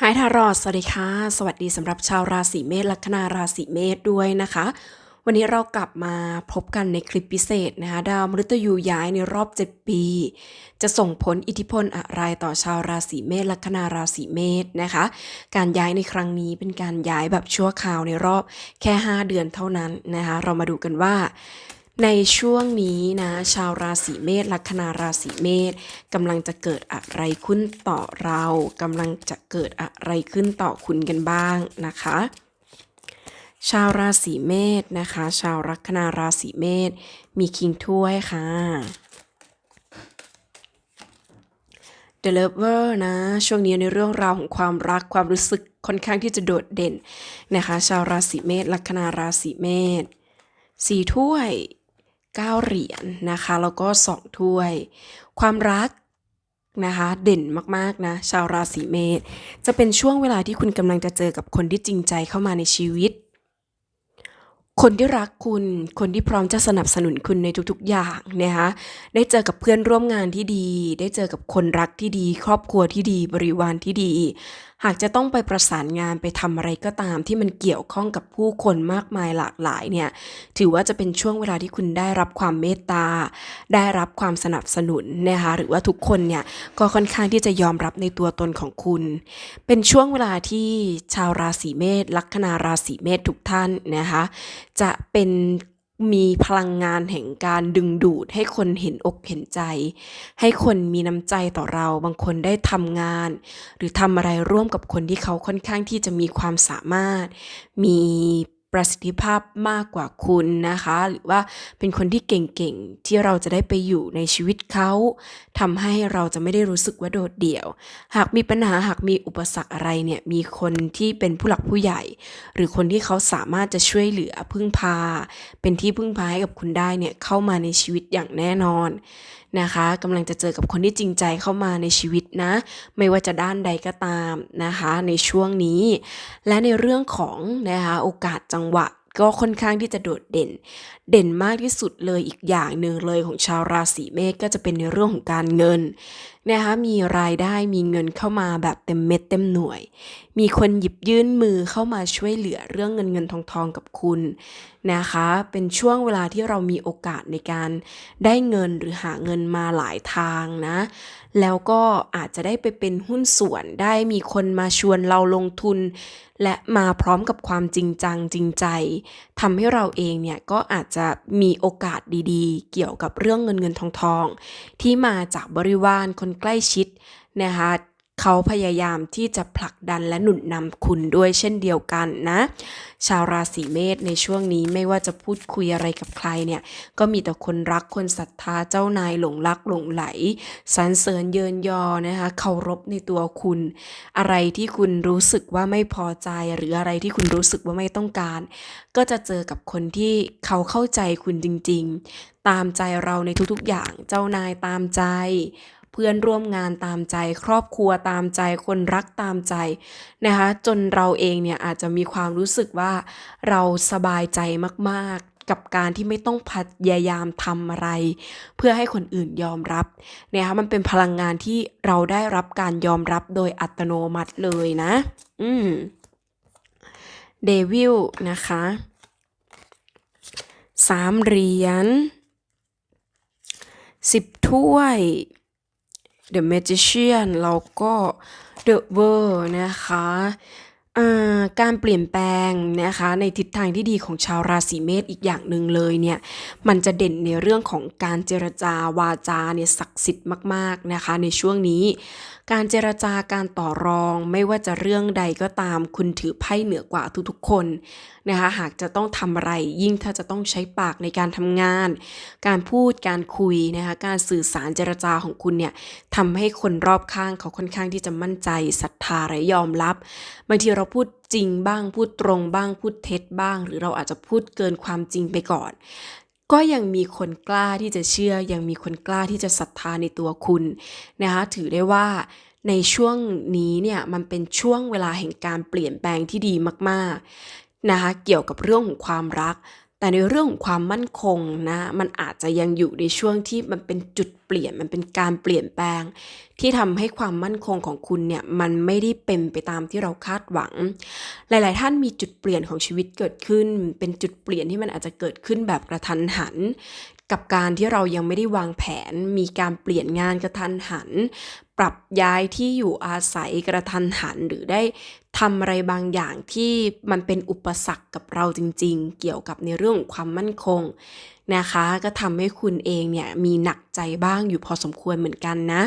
หายทารอดสวัสดีค่ะ สวัสดีสำหรับชาวราศีเมษลัคนาราศีเมษด้วยนะคะ วันนี้เรากลับมาพบกันในคลิปพิเศษนะคะ ดาวมฤตยูย้ายในรอบ 7 ปี จะส่งผลอิทธิพลอะไรต่อชาวราศีเมษลัคนาราศีเมษนะคะ การย้ายในครั้งนี้เป็นการย้ายแบบชั่วคราวในรอบแค่ 5 เดือนเท่านั้นนะคะ เรามาดูกันว่า ในช่วงนี้นะ ชาวราศีเมษลัคนาราศีเมษกำลังจะเกิดอะไรขึ้นต่อเรากำลังจะเกิดอะไรขึ้นต่อคุณกันบ้างนะคะ ชาวราศีเมษนะคะ ชาวลัคนาราศีเมษมีคิงถ้วยค่ะ The Lover นะ ช่วงนี้ในเรื่องราวของความรักความรู้สึกค่อนข้างที่จะโดดเด่นนะคะ ชาวราศีเมษลัคนาราศีเมษสี่ถ้วย เก้าเหรียญนะคะ แล้วก็สองถ้วย ความรักนะคะเด่นมากๆนะชาวราศีเมษจะเป็นช่วงเวลาที่คุณกำลังจะเจอกับคนที่จริงใจเข้ามาในชีวิต คนที่รักคุณ คนที่พร้อมจะสนับสนุนคุณในทุกๆอย่างนะคะได้เจอกับเพื่อนร่วมงานที่ดี ได้เจอกับคนรักที่ดี ครอบครัวที่ดี บริวารที่ดี หากจะต้องไปประสานงานไปทำอะไรก็ตามที่มันเกี่ยวข้องกับผู้คนมากมายหลากหลายเนี่ยถือว่าจะเป็นช่วงเวลาที่คุณได้รับความเมตตา ได้รับความสนับสนุนนะคะหรือว่าทุกคนเนี่ยก็ค่อนข้างที่จะยอมรับในตัวตนของคุณ เป็นช่วงเวลาที่ชาวราศีเมษลัคนาราศีเมษทุกท่านนะคะจะเป็น มีพลังงานแห่งการดึงดูดให้คนเห็นอกเห็นใจ ให้คนมีน้ำใจต่อเราบางคนได้ทำงาน หรือทำอะไรร่วมกับคนที่เขาค่อนข้างที่จะมีความสามารถ มี ประสิทธิภาพมากกว่าคุณนะคะ หรือว่าเป็นคนที่เก่งๆ ที่เราจะได้ไปอยู่ในชีวิตเขาทำให้เราจะไม่ได้รู้สึกว่าโดดเดี่ยว หากมีปัญหาหากมีอุปสรรคอะไรเนี่ยมีคนที่เป็นผู้หลักผู้ใหญ่ หรือคนที่เขาสามารถจะช่วยเหลือพึ่งพา เป็นที่พึ่งพาให้กับคุณได้เนี่ยเข้ามาในชีวิตอย่างแน่นอนนะคะกำลังจะเจอกับคนที่จริงใจเข้ามาในชีวิตนะ ไม่ว่าจะด้านใดก็ตามนะคะ ในช่วงนี้ และในเรื่องของนะคะโอกาสจังหวะ ก็ค่อนข้างที่จะโดดเด่น เด่นมากที่สุดเลยอีกอย่างหนึ่งเลยของชาวราศีเมษก็จะเป็นในเรื่องของการเงินนะคะมีรายได้มีเงินเข้ามาแบบเต็มเม็ดเต็มหน่วย มีคนหยิบยื่นมือเข้ามาช่วยเหลือเรื่องเงินเงินทองทองกับคุณนะคะ เป็นช่วงเวลาที่เรามีโอกาสในการได้เงินหรือหาเงินมาหลายทางนะ แล้วก็อาจจะได้ไปเป็นหุ้นส่วนได้มีคนมาชวนเราลงทุน และมาพร้อมกับความจริงจังจริงใจทำให้เราเองเนี่ยก็อาจจะมีโอกาสดีๆ เกี่ยวกับเรื่องเงินเงินทองทอง ที่มาจากบริวารคนใกล้ชิดนะคะ เขาพยายามที่จะผลักดันและหนุนนำคุณด้วยเช่นเดียวกันนะ ชาวราศีเมษในช่วงนี้ไม่ว่าจะพูดคุยอะไรกับใครเนี่ย ก็มีแต่คนรักคนศรัทธาเจ้านายหลงรักหลงไหลสรรเสริญเยินยอนะคะเคารพในตัวคุณ อะไรที่คุณรู้สึกว่าไม่พอใจหรืออะไรที่คุณรู้สึกว่าไม่ต้องการ ก็จะเจอกับคนที่เขาเข้าใจคุณจริง ๆ ตามใจเราในทุกๆอย่างเจ้านายตามใจ เพื่อนร่วมงานตามใจ ครอบครัวตามใจ คนรักตามใจนะคะจนเราเองเนี่ยอาจจะมีความรู้สึกว่าเราสบายใจมากๆกับการที่ไม่ต้องพยายามทำอะไร เพื่อให้คนอื่นยอมรับเนะคะมันเป็นพลังงานที่เราได้รับการยอมรับโดยอัตโนมัติเลยนะ อืมเดวิลนะคะสามเหรียญสิบถ้วย The Magician แล้วก็ The World นะคะ อ่าการเปลี่ยนแปลงนะคะในทิศทางที่ดีของชาวราศีเมษอีกอย่างหนึ่งเลยเนี่ยมันจะเด่นในเรื่องของการเจรจาวาจาเนี่ยศักดิ์สิทธิ์มากๆนะคะ ในช่วงนี้ การเจรจาการต่อรองไม่ว่าจะเรื่องใดก็ตามคุณถือไพ่เหนือกว่าทุกๆคนนะคะหากจะต้องทำอะไรยิ่งถ้าจะต้องใช้ปากในการทำงาน การพูดการคุยนะคะการสื่อสารเจรจาของคุณเนี่ยทำให้คนรอบข้างเขาค่อนข้างที่จะมั่นใจศรัทธาและยอมรับบางทีเราพูดจริงบ้าง พูดตรงบ้าง พูดเท็จบ้าง หรือเราอาจจะพูดเกินความจริงไปก่อน ก็ยังมีคนกล้าที่จะเชื่อ ยังมีคนกล้าที่จะศรัทธาในตัวคุณนะคะถือได้ว่าในช่วงนี้เนี่ยมันเป็นช่วงเวลาแห่งการเปลี่ยนแปลงที่ดีมากๆนะคะเกี่ยวกับเรื่องของความรัก แต่ในเรื่องของความมั่นคงนะ มันอาจจะยังอยู่ในช่วงที่มันเป็นจุดเปลี่ยน มันเป็นการเปลี่ยนแปลง ที่ทำให้ความมั่นคงของคุณเนี่ยมันไม่ได้เป็นไปตามที่เราคาดหวัง หลาย ๆ ท่านมีจุดเปลี่ยนของชีวิตเกิดขึ้น เป็นจุดเปลี่ยนที่มันอาจจะเกิดขึ้นแบบกระทันหัน กับการที่เรายังไม่ได้วางแผน มีการเปลี่ยนงานกระทันหัน ปรับย้ายที่อยู่อาศัยกระทันหันหรือได้ทำอะไรบางอย่างที่มันเป็นอุปสรรคกับเราจริง ๆ เกี่ยวกับในเรื่องของความมั่นคงนะคะ ก็ทำให้คุณเองเนี่ยมีหนักใจบ้างอยู่พอสมควรเหมือนกันนะ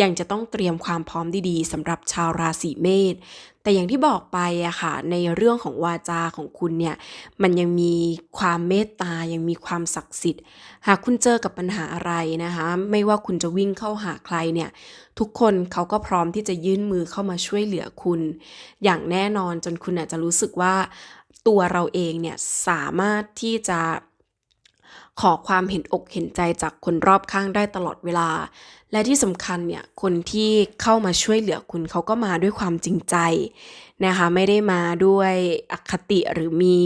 ยังจะต้องเตรียมความพร้อมดีๆสำหรับชาวราศีเมษ แต่อย่างที่บอกไปอะค่ะ ในเรื่องของวาจาของคุณเนี่ย มันยังมีความเมตตา ยังมีความศักดิ์สิทธิ์ หากคุณเจอกับปัญหาอะไรนะคะ ไม่ว่าคุณจะวิ่งเข้าหาใครเนี่ย ทุกคนเขาก็พร้อมที่จะยื่นมือเข้ามาช่วยเหลือคุณ อย่างแน่นอนจนคุณอาจจะรู้สึกว่าตัวเราเองเนี่ยสามารถที่จะ ขอความเห็นอกเห็นใจจากคนรอบข้างได้ตลอดเวลา และที่สำคัญเนี่ยคนที่เข้ามาช่วยเหลือคุณเขาก็มาด้วยความจริงใจนะคะไม่ได้มาด้วยอคติหรือมี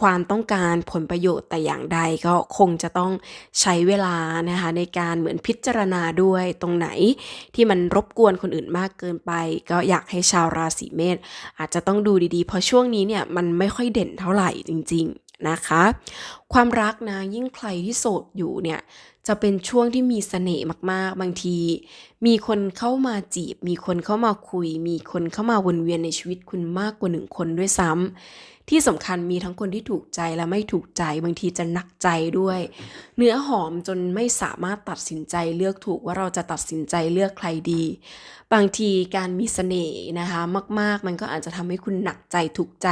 ความต้องการผลประโยชน์แต่อย่างใดก็คงจะต้องใช้เวลานะคะในการเหมือนพิจารณาด้วยตรงไหนที่มันรบกวนคนอื่นมากเกินไป ก็อยากให้ชาวราศีเมษอาจจะต้องดูดีๆ เพราะช่วงนี้เนี่ยมันไม่ค่อยเด่นเท่าไหร่จริง ๆ นะคะ ความรักนะยิ่งใครที่โสดอยู่เนี่ยจะเป็นช่วงที่มีเสน่ห์มากๆ บางที มีคนเข้ามาจีบ มีคนเข้ามาคุย มีคนเข้ามาวนเวียนในชีวิตคุณมากกว่าหนึ่งคนด้วยซ้ำที่สำคัญมีทั้งคนที่ถูกใจและไม่ถูกใจบางทีจะหนักใจด้วย เนื้อหอมจนไม่สามารถตัดสินใจเลือกถูกว่าเราจะตัดสินใจเลือกใครดี บางทีการมีเสน่ห์นะคะ มาก ๆ มันก็อาจจะทำให้คุณหนักใจถูกใจ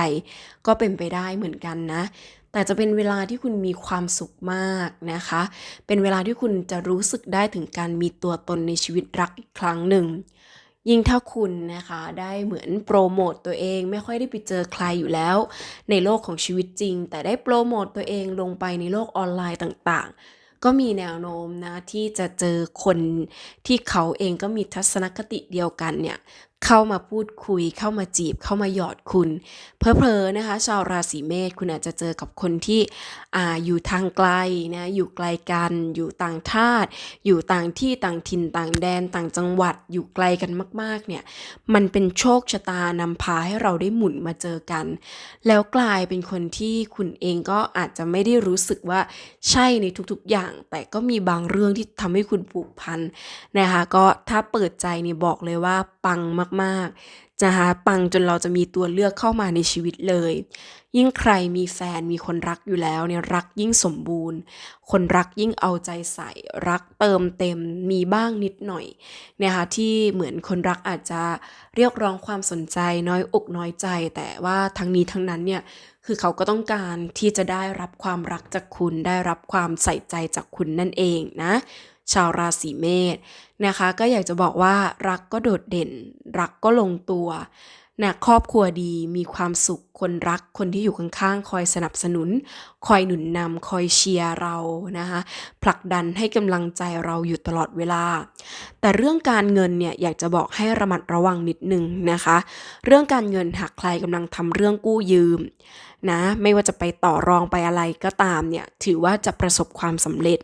ก็เป็นไปได้เหมือนกันนะ แต่จะเป็นเวลาที่คุณมีความสุขมากนะคะ เป็นเวลาที่คุณจะรู้สึกได้ถึงการมีตัวตนในชีวิตรักอีกครั้งหนึ่ง ยิ่งถ้าคุณนะคะได้เหมือนโปรโมตตัวเองไม่ค่อยได้ไปเจอใครอยู่แล้ว ในโลกของชีวิตจริง แต่ได้โปรโมตตัวเองลงไปในโลกออนไลน์ต่างๆก็มีแนวโน้มนะที่จะเจอคนที่เขาเองก็มีทัศนคติเดียวกันเนี่ย เข้ามาพูดคุย เข้ามาจีบ เข้ามาหยอดคุณ เพอเพลอๆนะคะ ชาวราศีเมษคุณอาจจะเจอกับคนที่ออยู่ทางไกลนะอยู่ไกลกัน อยู่ต่างชาติ อยู่ต่างที่ต่างถิ่นต่างแดนต่างจังหวัด อยู่ไกลกันมากๆเนี่ยมันเป็นโชคชะตานำพาให้เราได้หมุนมาเจอกัน แล้วกลายเป็นคนที่คุณเองก็อาจจะไม่ได้รู้สึกว่าใช่ในทุกๆอย่าง แต่ก็มีบางเรื่องที่ทำให้คุณผูกพันนะคะก็ถ้าเปิดใจนี่บอกเลยว่าปังมากๆนะคะปังจนเราจะมีตัวเลือกเข้ามาในชีวิตเลย ยิ่งใครมีแฟนมีคนรักอยู่แล้วเนี่ยรักยิ่งสมบูรณ์ คนรักยิ่งเอาใจใส่ รักเติมเต็มมีบ้างนิดหน่อยนะคะที่เหมือนคนรักอาจจะเรียกร้องความสนใจน้อยอกน้อยใจ แต่ว่าทั้งนี้ทั้งนั้นเนี่ยคือเขาก็ต้องการที่จะได้รับความรักจากคุณได้รับความใส่ใจจากคุณนั่นเองนะ ชาวราศีเมษนะคะ ก็อยากจะบอกว่ารักก็โดดเด่น รักก็ลงตัวนะครอบครัวดีมีความสุขคนรักคนที่อยู่ข้างๆ คอยสนับสนุน คอยหนุนนำคอยเชียร์เรานะคะผลักดันให้กำลังใจเราอยู่ตลอดเวลา แต่เรื่องการเงินเนี่ยอยากจะบอกให้ระมัดระวังนิดนึงนะคะ เรื่องการเงินหากใครกำลังทำเรื่องกู้ยืมนะไม่ว่าจะไปต่อรองไปอะไรก็ตามเนี่ยถือว่าจะประสบความสำเร็จ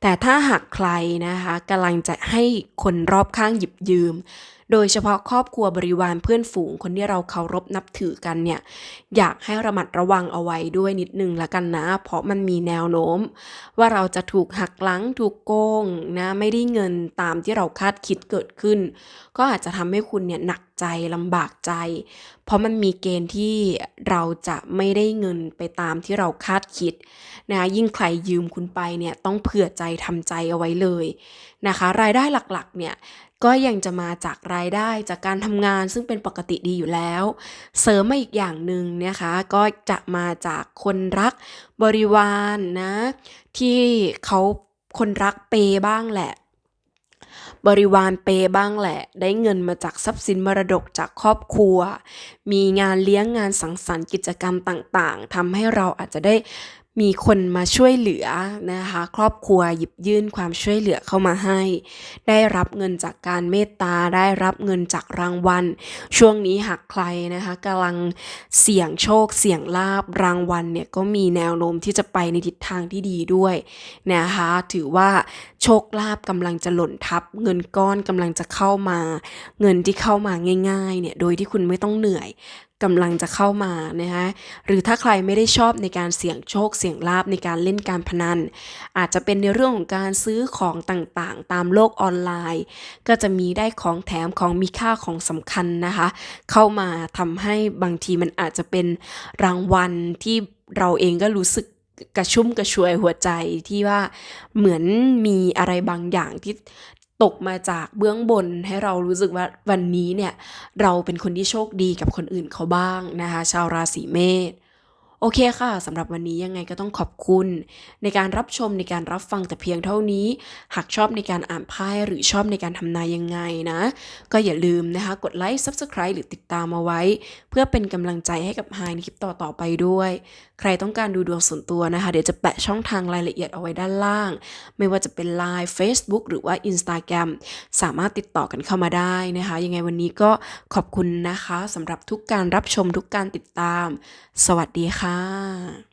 แต่ถ้าหากใครนะคะกำลังจะให้คนรอบข้างหยิบยืม โดยเฉพาะครอบครัวบริวารเพื่อนฝูงคนที่เราเคารพนับถือกันเนี่ยอยากให้ระมัดระวังเอาไว้ด้วยนิดนึงละกันนะ เพราะมันมีแนวโน้ม ว่าเราจะถูกหักหลังถูกโกงนะไม่ได้เงินตามที่เราคาดคิดเกิดขึ้น ก็อาจจะทำให้คุณเนี่ยหนักใจลำบากใจ เพราะมันมีเกณฑ์ที่เราจะไม่ได้เงินไปตามที่เราคาดคิดนะยิ่งใครยืมคุณไปเนี่ยต้องเผื่อใจทำใจเอาไว้เลยนะคะ รายได้หลักๆเนี่ย ก็ยังจะมาจากรายได้จากการทำงานซึ่งเป็นปกติดีอยู่แล้ว เสริมมาอีกอย่างหนึ่งนะคะ ก็จะมาจากคนรักบริวารนนะที่เขาคนรักเปย์บ้างแหละ บริวารเปย์บ้างแหละ ได้เงินมาจากทรัพย์สินมรดกจากครอบครัว มีงานเลี้ยงงานสังสรรค์กิจกรรมต่างๆทำให้เราอาจจะได้ มีคนมาช่วยเหลือนะคะ ครอบครัวหยิบยื่นความช่วยเหลือเข้ามาให้ ได้รับเงินจากการเมตตาได้รับเงินจากรางวัล ช่วงนี้หากใครนะคะกำลังเสี่ยงโชคเสี่ยงลาบรางวัลเนี่ยก็มีแนวโน้มที่จะไปในทิศทางที่ดีด้วยนะคะถือว่าโชคลาบกำลังจะหล่นทับ เงินก้อนกำลังจะเข้ามา เงินที่เข้ามาง่ายๆเนี่ยโดยที่คุณไม่ต้องเหนื่อย กำลังจะเข้ามานะคะหรือถ้าใครไม่ได้ชอบในการเสี่ยงโชคเสี่ยงลาบในการเล่นการพนัน อาจจะเป็นในเรื่องของการซื้อของต่างๆ ตามโลกออนไลน์ ก็จะมีได้ของแถมของมีค่าของสำคัญนะคะ เข้ามาทำให้บางทีมันอาจจะเป็นรางวัลที่เราเองก็รู้สึกกระชุ่มกระชวยหัวใจที่ว่าเหมือนมีอะไรบางอย่างที่ ตกมาจากเบื้องบนให้เรารู้สึกว่าวันนี้เนี่ยเราเป็นคนที่โชคดีกับคนอื่นเขาบ้างนะคะ ชาวราศีเมษ โอเคค่ะสำหรับวันนี้ยังไงก็ต้องขอบคุณ ในการรับชมในการรับฟังแต่เพียงเท่านี้ หากชอบในการอ่านไพ่หรือชอบในการทำนายยังไงนะ ก็อย่าลืมนะคะ กดไลค์ Subscribe หรือติดตามเอาไว้ เพื่อเป็นกำลังใจให้กับไฮในคลิปต่อ ๆ ไปด้วย ใครต้องการดูดวงส่วนตัวนะคะ เดี๋ยวจะแปะช่องทางรายละเอียดเอาไว้ด้านล่าง ไม่ว่าจะเป็น Line Facebook หรือว่า Instagram สามารถติดต่อกันเข้ามาได้นะคะ ยังไงวันนี้ก็ขอบคุณนะคะสำหรับทุกการรับชมทุกการติดตาม สวัสดีค่ะ啊